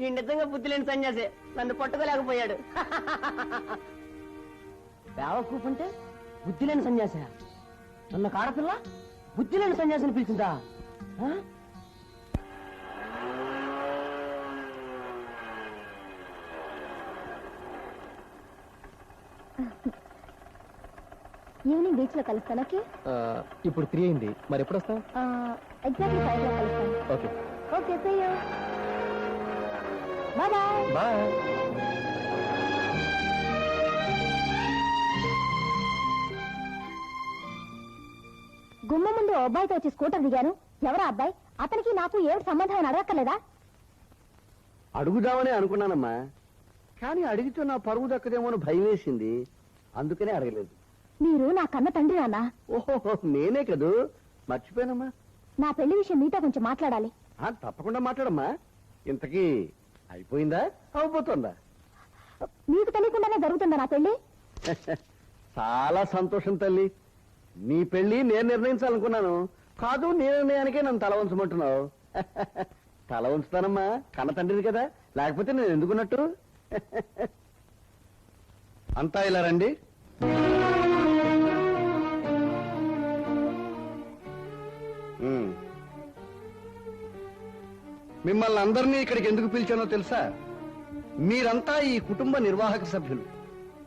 ఈ నిజంగా బుద్ధి లేని సన్యాసి. నన్ను పట్టుకోలేకపోయాడు. బేవకూపు అంటే బుద్ధి లేని సన్యాస. నన్ను కాడపిల్ల బుద్ధి లేని సన్యాసిని పిలిచిందా? ఆ? ఈవినింగ్ బీచ్లో కలుస్తాను ఓకే? ఇప్పుడు త్రీ అయింది. మరి ఎప్పుడు వస్తావు ఎగ్జాక్ట్లీ ఫైవ్లో కలుస్తాను. Okay. Okay see you bye గుమ్మ ముందు ఓ అబ్బాయితో వచ్చి స్కూటర్ దిగాను. ఎవరా అబ్బాయి? అతనికి నాకు ఏమిటి సంబంధం అని అడగక్కర్లేదా? అడుగుదామని అనుకున్నానమ్మా. కానీ అడిగితే నా పరువు దక్కదేమో అని భయం వేసింది. అందుకనే అడగలేదు. మీరు నా కన్న తండ్రి నాన్న ఓహో నేనే కదూ? మర్చిపోయానమ్మా. నా పెళ్ళి విషయం మీతో కొంచెం మాట్లాడాలి. ఆ, తప్పకుండా మాట్లాడమ్మా. ఇంతకీ అయిపోయిందా? అవబోతుందా మీకు తెలియకుండానే జరుగుతుందా నా పెళ్ళి చాలా సంతోషం తల్లి. నీ పెళ్ళి నేను నిర్ణయించాలనుకున్నాను. కాదు నీ నిర్ణయానికే నన్ను తల ఉంచమంటున్నావు తల ఉంచుతానమ్మా కన్న తండ్రిని కదా. లేకపోతే నేను ఎందుకున్నట్టు? అంతా ఇలా రండి. మిమ్మల్ని అందరినీ ఇక్కడికి ఎందుకు పిలిచానో తెలుసా? మీరంతా ఈ కుటుంబ నిర్వాహక సభ్యులు.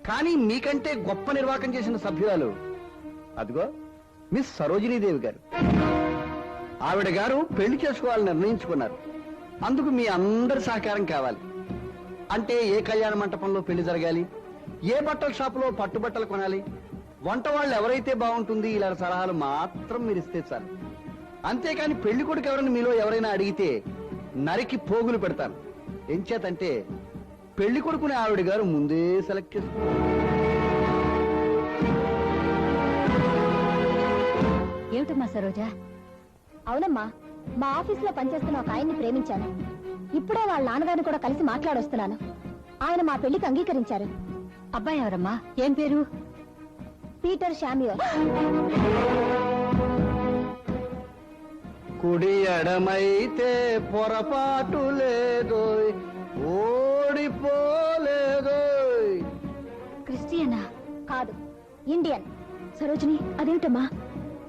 కానీ మీకంటే గొప్ప నిర్వాహకం చేసిన సభ్యురాలు అదిగో మిస్ సరోజినీదేవి గారు. ఆవిడ గారు పెళ్ళి చేసుకోవాలని నిర్ణయించుకున్నారు. అందుకు మీ అందరి సహకారం కావాలి. అంటే ఏ కళ్యాణ మంటపంలో పెళ్ళి జరగాలి? ఏ బట్టల షాపులో పట్టుబట్టలు కొనాలి? వంట వాళ్ళు ఎవరైతే బాగుంటుంది ఇలా సలహాలు మాత్రం మీరు ఇస్తే చాలు. అంతేకాని పెళ్ళి కొడుకు ఎవరైనా మీలో ఎవరైనా అడిగితే నరికి పోగులు పెడతాను. ఎంచేతంటే పెళ్ళి కొడుకునే ఆవిడ గారు ముందే సెలెక్ట్ చేసుకున్నారు ఏమిటమ్మా సరోజా? అవునమ్మా మా ఆఫీస్లో పనిచేస్తున్న ఒక ఆయన్ని ప్రేమించాను. ఇప్పుడే వాళ్ళ నాన్నగారిని కూడా కలిసి మాట్లాడొస్తున్నాను. ఆయన మా పెళ్ళికి అంగీకరించారు. అబ్బాయి ఎవరమ్మా? ఏం పేరు? పీటర్ షామ్యూల్ కుడి ఎడమైతే పొరపాటు లేదోయ్ ఓడిపోలేదోయ్. క్రిస్టియనా? కాదు ఇండియన్. సరోజిని అదేమిటమ్మా?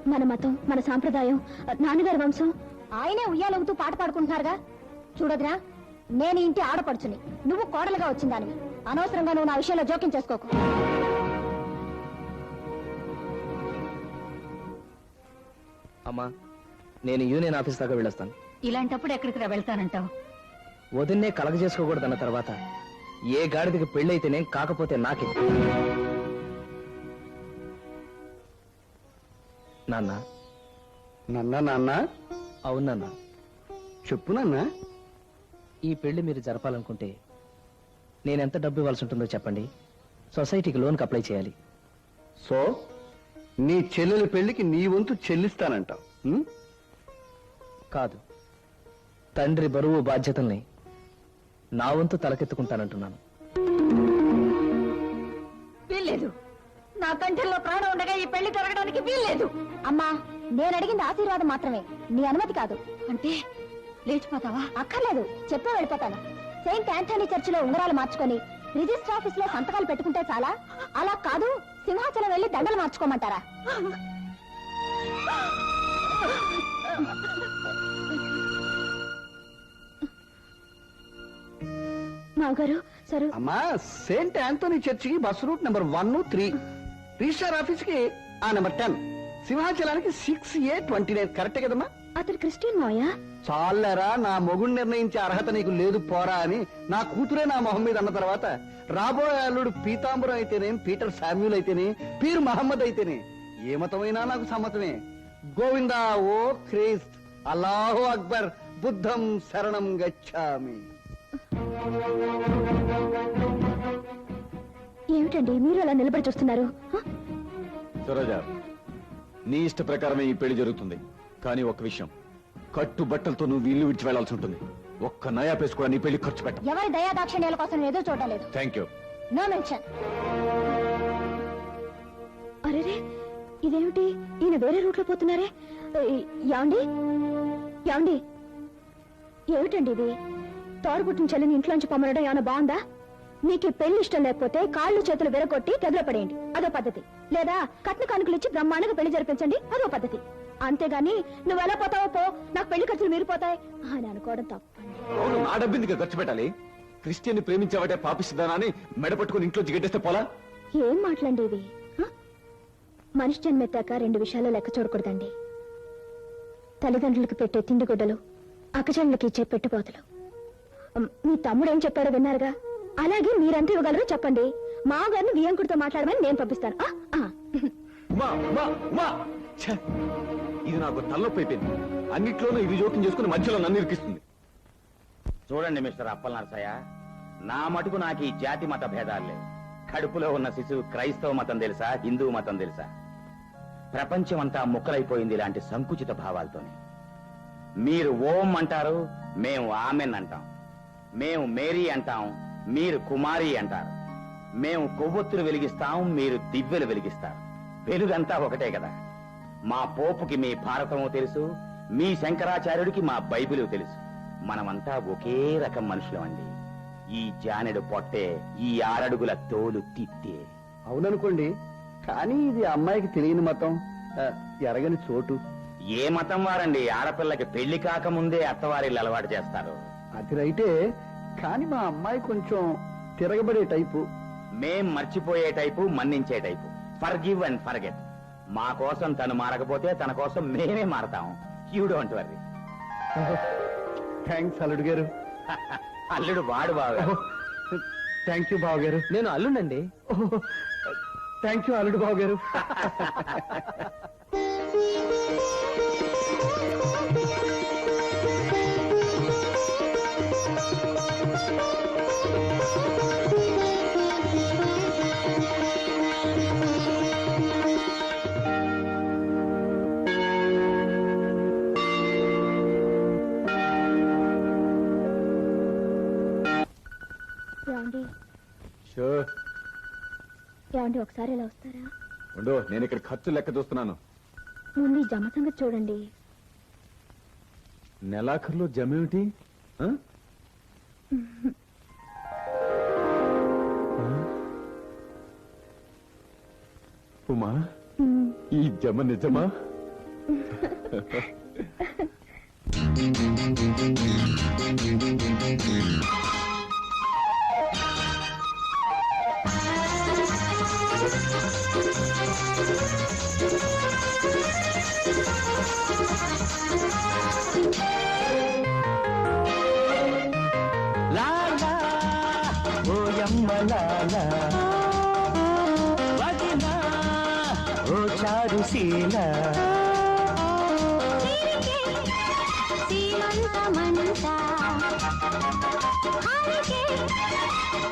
మన మతం మన సాంప్రదాయం నాన్నగారి వంశం ఆయనే ఉయ్యాలవుతూ పాట పాడుకుంటున్నారుగా? చూడదురా నేను ఇంటి ఆడపడుచుని నువ్వు కోడలుగా వచ్చిందానివి. అనవసరంగా నువ్వు నా విషయంలో జోక్యం చేసుకోకు. అమ్మా నేను యూనియన్ ఆఫీస్ దాకా వెళ్ళొస్తాను. ఇలాంటప్పుడు ఎక్కడికి వెళ్తానంటావు? వదిన్నే కలగ చేసుకోకూడదన్న తర్వాత ఏ గాడిదకి పెళ్ళైతేనే కాకపోతే నాకే. నాన్న. నన్న నాన్న? అవును నాన్న. చెప్పు నాన్న. ఈ పెళ్ళి మీరు జరపాలనుకుంటే నేనెంత డబ్బు ఇవ్వాల్సి ఉంటుందో చెప్పండి. సొసైటీకి లోన్కి అప్లై చేయాలి. సో నీ చెల్లెలి పెళ్ళికి నీ వంతు చెల్లిస్తానంటావు? కాదు. తండ్రి బరువు బాధ్యతల్ని నా వంతు తలకెత్తుకుంటానంటున్నాను. వీల్లేదు. నా కంఠంలో ప్రాణం ఉండగా ఈ పెళ్ళి జరగడానికి వీల్లేదు. అమ్మా నేను అడిగింది ఆశీర్వాదం మాత్రమే. నీ అనుమతి కాదు. అంటే లేచిపోతావా? అక్కర్లేదు. చెప్పే వెళ్ళిపోతాను. సెయింట్ ఆంథనీ చర్చిలో ఉంగరాలు మార్చుకొని రిజిస్టర్ ఆఫీస్లో సంతకాలు పెట్టుకుంటే చాలా? అలా కాదు. సింహాచలం వెళ్ళి దండలు మార్చుకోమంటారా? మావగారు సరు. అమ్మా సెయింట్ ఆంథోనీ చర్చికి bus route number one three. Registrar ఆఫీస్కి ఆ నెంబర్ టెన్. సింహాచలానికి సిక్స్ ఏ ట్వంటీ నైన్. కరెక్టే కదమ్మా? అతను క్రిస్టియన్ మాయా చాలరా నా మొగుడు నిర్ణయించే అర్హత నీకు లేదు పోరా అని నా కూతురే నా మొహం మీద అన్న తర్వాత రాబోయే అల్లుడు పీతాంబరం అయితేనే పీటర్ శామ్యూల్ అయితేనే పీర్ మహమ్మద్ అయితేనే. ఏ మతమైనా నాకు సమ్మతమే. గోవిందా ఓ క్రీస్త్ అల్లాహు అక్బర్ బుద్ధం శరణం గచ్చామి. ఏమిటండి మీరు అలా నిలబడి చూస్తున్నారు? సరోజా నీ ఇష్ట ప్రకారమే ఈ పెళ్ళి జరుగుతుంది. కానీ ఒక విషయం కట్టు బట్టలతో నువ్వు ఇల్లు విడిచి వెళ్ళాల్సి ఉంటుంది. ఒక్క నయా పేసు కూడా నీ పెళ్ళి ఖర్చు పెట్ట. ఎవరి దయా దాక్షిణ్యాల కోసం నేను ఎదురు చూడడం లేదు. Thank you no mention. అరేరే ఇదేమిటి? ఈయన వేరే రూట్లో పోతున్నారే యాండి? యాండి? ఏమిటండి ఇది? తోడుపుట్టిన చెల్లిని ఇంట్లోంచి పొమ్మనడం ఏమైనా బాగుందా? నీకు పెళ్ళి ఇష్టం లేకపోతే కాళ్ళు చేతులు విరగొట్టి గదిలో పడేయండి. అదో పద్ధతి. లేదా కట్న కానుకలు ఇచ్చి బ్రహ్మాండంగా పెళ్ళి జరిపించండి. అదో పద్ధతి. అంతేగాని నువ్వు ఎలా పోతావో పో. నాకు పెళ్ళి ఖర్చులు మీరిపోతాయి. అని అనుకోవడం తప్పండి. అవును నా డబ్బిందుకు ఖర్చు పెట్టాలి? క్రిస్టియన్ ప్రేమించావటే పాపిస్తుందానా అని మెడ పట్టుకుని ఇంట్లో జిగట్టేస్తే పోలా? ఏం మాట్లాడి ఇవి? హ? మనిషి జన్మెత్తాక రెండు విషయాలు లెక్క చూడకూడదండి. తల్లిదండ్రులకు పెట్టే తిండి గుడ్డలు అక్కచెళ్ళకి ఇచ్చే పెట్టుపోతలు ఉమ్, మీ తమ్ముడు ఏం చెప్పాడో విన్నారుగా? అలాగే మీరంతా ఇవ్వగలరో చెప్పండి. మా గారిని వియంకుడితో మాట్లాడమని నేను పంపిస్తాను. ఆ, ఆ. మా మా మా. ఛ! ఇది నాకు తలనొప్పి అయిపోయింది. అన్నిట్లోనూ ఇది జోక్యం చేసుకుని మధ్యలో నన్ను ఇరికిస్తుంది. చూడండి మిస్టర్ అప్పల్ నరసయ్య నా మటుకు నాకు ఈ జాతి మత భేదాలు లేవు. కడుపులో ఉన్న శిశువు క్రైస్తవ మతం తెలుసా హిందూ మతం తెలుసా? ప్రపంచమంతా ముక్కలైపోయింది ఇలాంటి సంకుచిత భావాలతోనే. మీరు ఓం అంటారు మేము ఆమెన్ అంటాం. మేము మేరీ అంటాం మీరు కుమారి అంటారు. మేము కొవ్వొత్తులు వెలిగిస్తాం మీరు దివ్యలు వెలిగిస్తారు. వెలుగంతా ఒకటే కదా. మా పోపుకి మీ భారతము తెలుసు మీ శంకరాచార్యుడికి మా బైబిలు తెలుసు. మనమంతా ఒకే రకం మనుషులమండి. ఈ జానెడు పొట్టే ఈ ఆరడుగుల తోలు తిత్తే. అవుననుకోండి కానీ ఇది అమ్మాయికి తెలియని మతం. ఆ, ఎరగని చోటు. ఏ మతం వారండి? ఆడపిల్లకి పెళ్ళి కాకముందే అత్తవారిల్లు అలవాటు చేస్తారు. అది రైటే. కానీ మా అమ్మాయి కొంచెం తిరగబడే టైపు. మేం మర్చిపోయే టైపు మన్నించే టైపు. Forgive and forget. మా కోసం తను మారకపోతే తన కోసం మేమే మారతాం. You don't worry. థ్యాంక్స్ అల్లుడు గారు. అల్లుడు వాడు బాగా. థ్యాంక్ యూ బావ గారు నేను అల్లుండండి థ్యాంక్ యూ అల్లుడు బాబు గారు ఒకసారి ఇలా వస్తారా? ఉండు నేను ఇక్కడ ఖర్చు లెక్క చూస్తున్నాను. ముందు ఈ జమ సంగతి చూడండి. నెలాఖరులో? ఆ? ఉమా ఉమ్, ఈ జమ నిజమా?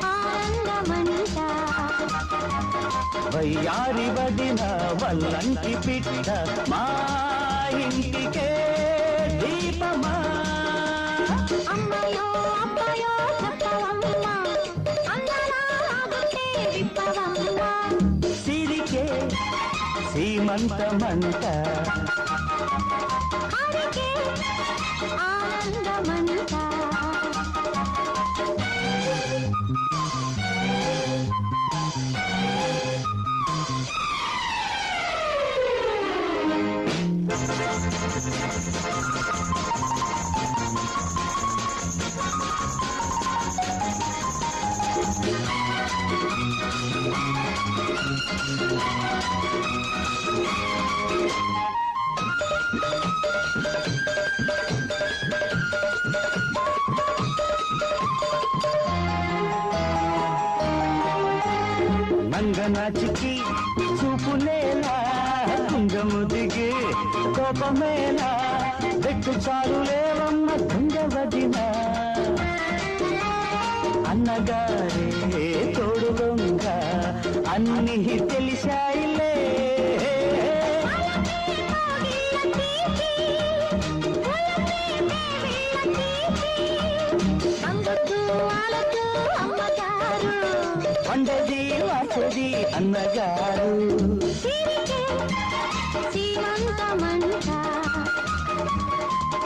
ఆనందమంతా. వయ్యారి వదిన వల్లంటి పిట్ట మా ఇంటికే దీపమా. అమ్మయో అబ్బయో సీమంతమంట హాయికే ఆనందమంతా. మంగనాచికి చూపులేలా కుంగము దిగి కోపమేలా వెట్టు చాలు లేవమ్మ కుంగవదిన అన్నగారే తోడు దొంగ అన్ని తెలిసాయి వండది వాసది అన్నగారు.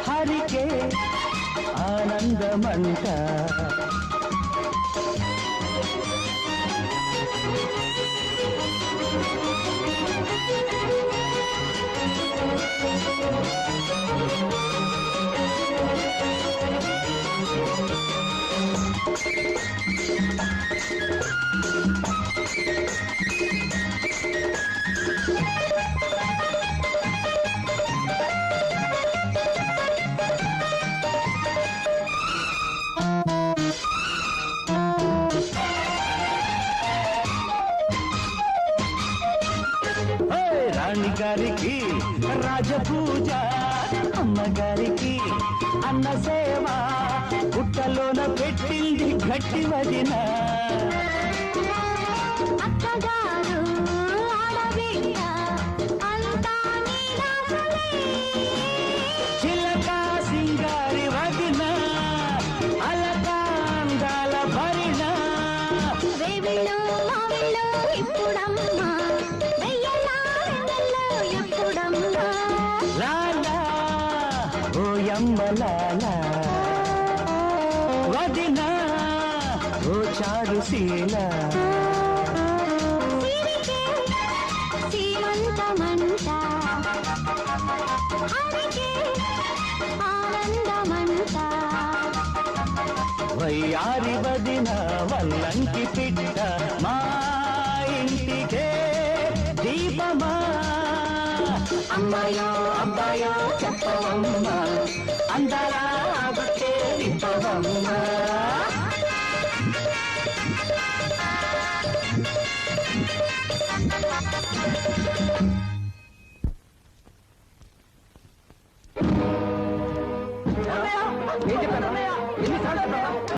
హరికే ఆనందమంట. రాణి రాజపూజ అమ్మగారికి అన్న సేవ పుట్టలోన పెట్టింది గట్టి వదినా చారుశీల వయ్యారి వదిన వల్లంకి పిట్ట మా ఇంటికే దీపమా. అమ్మాయో అబ్బాయో చెప్పవమ్మా. అందరా ఆగుతే దీపవమ్మా ఏం చెప్పాను ఎన్నిసార్లు చెప్పాను